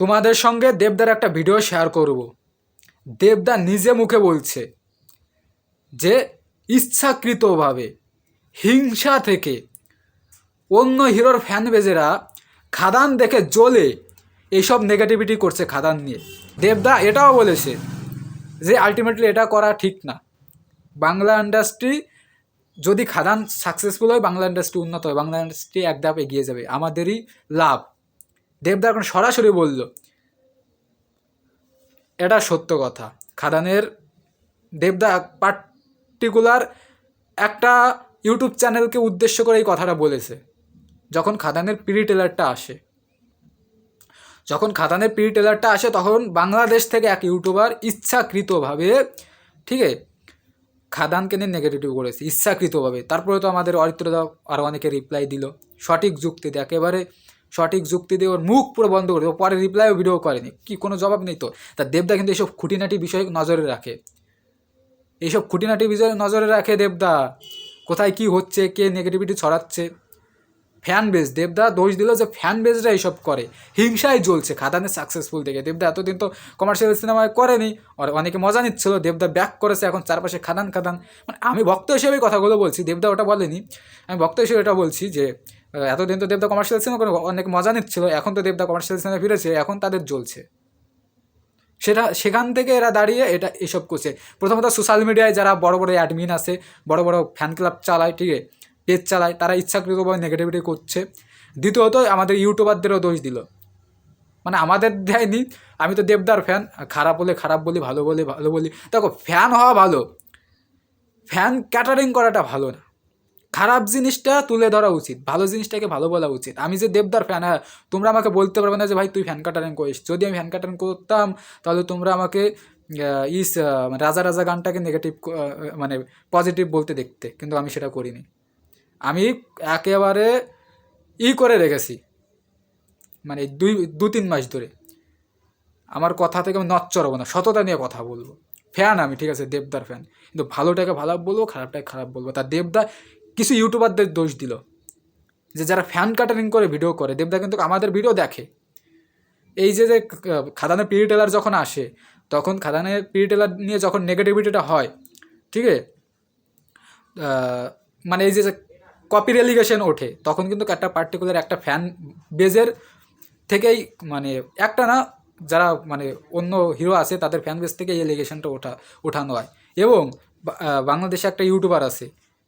তোমাদের সঙ্গে দেবদার একটা ভিডিও শেয়ার করব। দেবদা নিজে মুখে বলছে যে, ইচ্ছাকৃতভাবে, হিংসা থেকে অন্য হিরোর ফ্যান বেজেরা খাদান দেখে জ্বলে এইসব নেগেটিভিটি করছে খাদান নিয়ে। দেবদা এটাও বলেছে যে আলটিমেটলি এটা করা ঠিক না। বাংলা ইন্ডাস্ট্রি যদি খাদান সাকসেসফুল হয়, বাংলা ইন্ডাস্ট্রি উন্নত হয়, বাংলা ইন্ডাস্ট্রি এক ধাপ এগিয়ে যাবে। আমাদেরই লাভ। দেবদা এখন সরাসরি বলল, এটা সত্য কথা। খাদানের দেবদা পার্টিকুলার একটা ইউটিউব চ্যানেলকে উদ্দেশ্য করে এই কথাটা বলেছে। যখন খাদানের প্রি টেলারটা আসে, যখন খাদানের প্রি টেলারটা আসে, তখন বাংলাদেশ থেকে এক ইউটিউবার ইচ্ছাকৃতভাবে, ঠিক আছে, খাদানকে নিয়ে নেগেটিভ করেছে, ইচ্ছাকৃতভাবে। তারপরে তো আমাদের অরিত্রদা আরও অনেকে রিপ্লাই দিল। সঠিক যুক্তিতে একেবারে সঠিক যুক্তি দিয়ে ওর মুখ পুরো বন্ধ করে দেবো। পরে রিপ্লাইও ভিডিও করেনি। কি, কোনো জবাব নেই তো? তা দেবদা কিন্তু এইসব খুঁটিনাটি বিষয় নজরে রাখে। এইসব খুঁটিনাটি বিষয় নজরে রাখে দেবদা। কোথায় কি হচ্ছে, কে নেগেটিভিটি ছড়াচ্ছে? ফ্যান বেস দেবদা দোষ দিল যে ফ্যান বেসরা এইসব করে। হিংসায় জ্বলছে খাদানের সাকসেসফুল দেখে দেবদা এতদিন তো কমার্শিয়াল সিনেমায় করেনি, আর অনেকে মজা নিচ্ছিল। দেবদা ব্যাক করেছে, এখন চারপাশে খাদান খাদান। মানে আমি ভক্ত হিসেবে কথাগুলো বলছি দেবদা ওটা বলেনি। আমি ভক্ত হিসেবে এটা বলছি যে এতদিন তো দেবদা কমার্শিয়াল সিনেমা করে অনেক মজা নিচ্ছিল, এখন তো দেবদা কমার্শিয়াল সিনেমা ফিরেছে, এখন তাদের জ্বলছে। সেটা, সেখান থেকে এরা দাঁড়িয়ে এটা এসব করছে। প্রথমত সোশ্যাল মিডিয়ায় যারা বড় বড় অ্যাডমিন আছে, বড় বড় ফ্যান ক্লাব চালায়, ঠিক আছে? পেজ চালায়, তারা ইচ্ছাকৃতভাবে নেগেটিভিটি করছে। দ্বিতীয়ত আমাদের ইউটিউবারদেরও দোষ দিল। মানে আমাদের দেয়নি, আমি তো দেবদার ফ্যান খারাপ বলে খারাপ বলি, ভালো বলে ভালো বলি। দেখো ফ্যান হওয়া ভালো ফ্যান ক্যাটারিং করাটা ভালো না। খারাপ জিনিসটা তুলে ধরা উচিত, ভালো জিনিসটাকে ভালো বলা উচিত। আমি যে দেবদার ফ্যান হ্যাঁ তোমরা আমাকে বলতে পারবে না যে, ভাই, তুই ফ্যান কাটারিং করিস। যদি আমি ফ্যান কাটারিং করতাম, তাহলে তোমরা আমাকে ইস মানে রাজা রাজা গানটাকে নেগেটিভ মানে পজিটিভ বলতে দেখতে। কিন্তু আমি সেটা করিনি। আমি একেবারে ই করে রেখেছি। মানে দুই দু তিন মাস ধরে। আমার কথা থেকে আমি নচ্চর হব না, সততা নিয়ে কথা বলব। ফ্যান আমি, ঠিক আছে, দেবদার ফ্যান। কিন্তু ভালোটাকে ভালো বলব, খারাপটাকে খারাপ বলব। তার দেবদা কিছু ইউটিউবারদের দোষ দিল। যে যারা ফ্যান কাটারিং করে ভিডিও করে, দেবদা কিন্তু আমাদের ভিডিও দেখে। এই যে যে খাদানের পিড়ি টেলার যখন আসে, তখন খাদানের পিড়ি টেলার নিয়ে যখন নেগেটিভিটিটা হয়, ঠিক আছে মানে এই যে কপি রেলিগেশন ওঠে। তখন কিন্তু একটা পার্টিকুলার একটা ফ্যান বেজের থেকেই মানে একটা না, যারা মানে অন্য হিরো আছে, তাদের ফ্যান বেস থেকে এলিগেশনটা ওঠা, ওঠানো হয়। এবং বাংলাদেশে একটা ইউটিউবার আছে।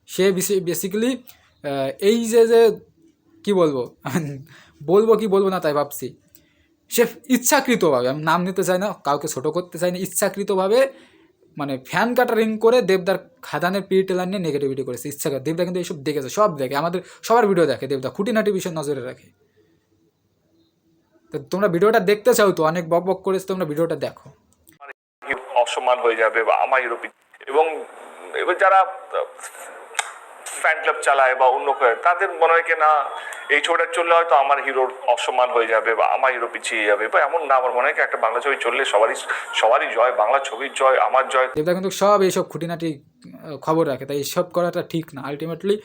সে বেসিক্যালি এই যে যে কী বলব? বলব কি বলব না তাই ভাবছি। সে ইচ্ছাকৃতভাবে, আমি নাম নিতে চাই না, কাউকে ছোটো করতে চাই না, ইচ্ছাকৃতভাবে মানে ফ্যান কাটারিং করে দেবদার খাদানের পিড়ি টেলার নিয়ে নেগেটিভিটি করেছে। ইচ্ছা করে। দেবদা কিন্তু এইসব দেখেছে, সব দেখে। আমাদের সবার ভিডিও দেখে দেবদা, খুঁটিনাটি বিষয় নজরে রাখে। তো তোমরা ভিডিওটা দেখতে চাও তো, অনেক বক বক করেছে, তোমরা ভিডিওটা দেখো। অসম্মান হয়ে যাবে বা আমার পি- এবং এবার যারা ফ্যান ক্লাব চালায় বা অন্য তাদের মনে হয় না এই ছবিটা চললে হয়তো আমার হিরোর অসম্মান হয়ে যাবে বা আমার হিরো পিছিয়ে যাবে, বা এমন না, আমার মনে হয় একটা বাংলা ছবি চললে সবারই সবারই জয়, বাংলা ছবির জয়, আমার জয়। দেবদা কিন্তু সব এইসব খুঁটিনাটি খবর রাখে, তাই এইসব করাটা ঠিক না আলটিমেটলি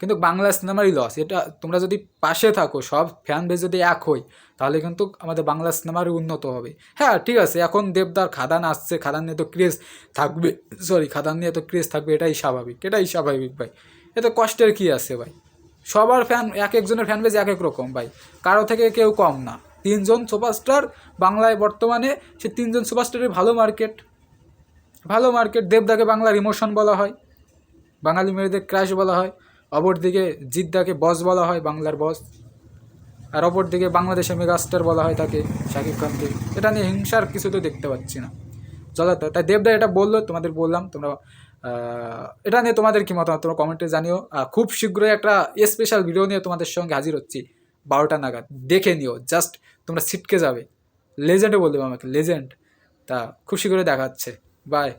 কিন্তু বাংলা সিনেমারই লস এটা তোমরা যদি পাশে থাকো, সব ফ্যান বেস যদি এক হই, তাহলে কিন্তু আমাদের বাংলা সিনেমারই উন্নত হবে। হ্যাঁ ঠিক আছে, এখন দেবদার খাদান আসছে, খাদান নিয়ে তো ক্রেজ থাকবে সরি খাদান নিয়ে তো ক্রেজ থাকবে, এটাই স্বাভাবিক এটাই স্বাভাবিক ভাই। এতে কষ্টের কি আছে ভাই? সবার ফ্যান এক একজনের ফ্যান বেজ এক এক রকম ভাই। কারও থেকে কেউ কম না। তিনজন সুপারস্টার বাংলায় বর্তমানে সে তিনজন সুপারস্টারের ভালো মার্কেট ভালো মার্কেট দেবদাকে বাংলার ইমোশন বলা হয়, বাঙালি মেয়েদের ক্রাশ বলা হয়, অপরদিকে জিদ্দাকে বস বলা হয়, বাংলার বস আর অপরদিকে বাংলাদেশে মেগাস্টার বলা হয় তাকে, শাকিব খানকে। এটা নিয়ে হিংসার কিছু তো দেখতে পাচ্ছি না। যথার্থ তাই দেবদা এটা বলল, তোমাদের বললাম, তোমরা এটা নিয়ে তোমাদের কি মতামত? তোমরা কমেন্টে জানিও। খুব শীঘ্রই একটা স্পেশাল ভিডিও নিয়ে তোমাদের সঙ্গে হাজির হচ্ছি। বারোটা নাগাদ। দেখে নিও। জাস্ট তোমরা ছিটকে যাবে। লেজেন্ডও বলবে আমাকে। লেজেন্ড তা খুব শীঘ্রই দেখাচ্ছে বাই